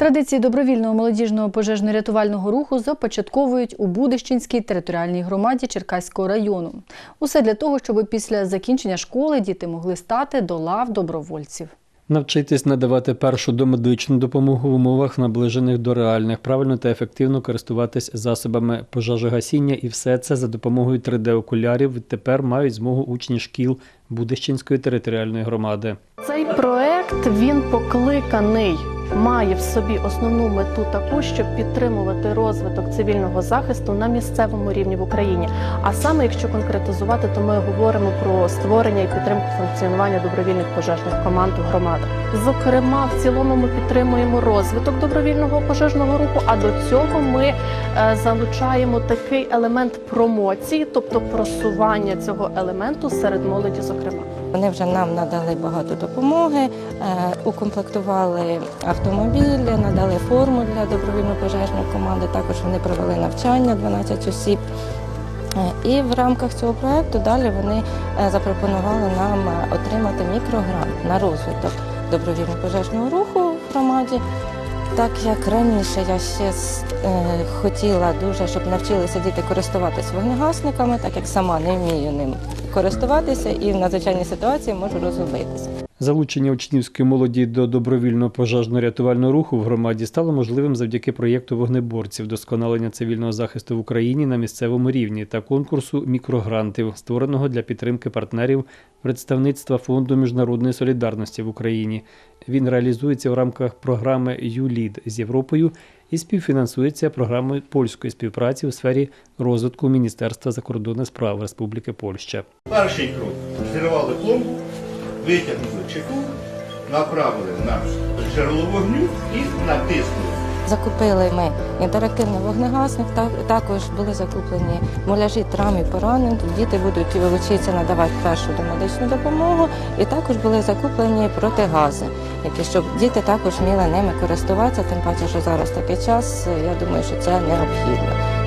Традиції добровільного молодіжного пожежно-рятувального руху започатковують у Будищинській територіальній громаді Черкаського району. Усе для того, щоб після закінчення школи діти могли стати до лав добровольців. Навчитись надавати першу домедичну допомогу в умовах, наближених до реальних, правильно та ефективно користуватись засобами пожежогасіння і все це за допомогою 3D-окулярів відтепер мають змогу учні шкіл Будищенської територіальної громади. Цей проект він покликаний, має в собі основну мету таку, щоб підтримувати розвиток цивільного захисту на місцевому рівні в Україні. А саме, якщо конкретизувати, то ми говоримо про створення і підтримку функціонування добровільних пожежних команд у громадах. Зокрема, в цілому ми підтримуємо розвиток добровільного пожежного руху. А до цього ми е, залучаємо такий елемент промоції, тобто просування цього елементу серед молоді, зокрема. Вони вже нам надали багато допомоги, е, укомплектували автомобілі, надали форму для добровільно-пожежної команди. Також вони провели навчання 12 осіб. Е, І в рамках цього проекту далі вони е, запропонували нам отримати мікрогрант на розвиток добровільно-пожежного руху в громаді. Так як раніше я ще хотіла дуже, щоб навчилися діти користуватися вогнегасниками, так як сама не вмію ним користуватися і в надзвичайній ситуації можу розгубитися. Залучення учнівської молоді до добровільного пожежно-рятувального руху в громаді стало можливим завдяки проєкту вогнеборців, досконалення цивільного захисту в Україні на місцевому рівні та конкурсу мікрогрантів, створеного для підтримки партнерів представництва Фонду міжнародної солідарності в Україні. Він реалізується в рамках програми ЮЛІД з Європою і співфінансується програмою польської співпраці у сфері розвитку Міністерства закордонних справ Республіки Польща. Перший крок. Зірвали пломбу, витягнули чеку, направили на джерело вогню і натиснули. Закупили ми інтерактивний вогнегасник, також були закуплені муляжі травм і поранень. Діти будуть вчитися надавати першу домедичну допомогу, і також були закуплені протигази, які щоб діти також вміли ними користуватися, тим паче, що зараз такий час, я думаю, що це необхідно.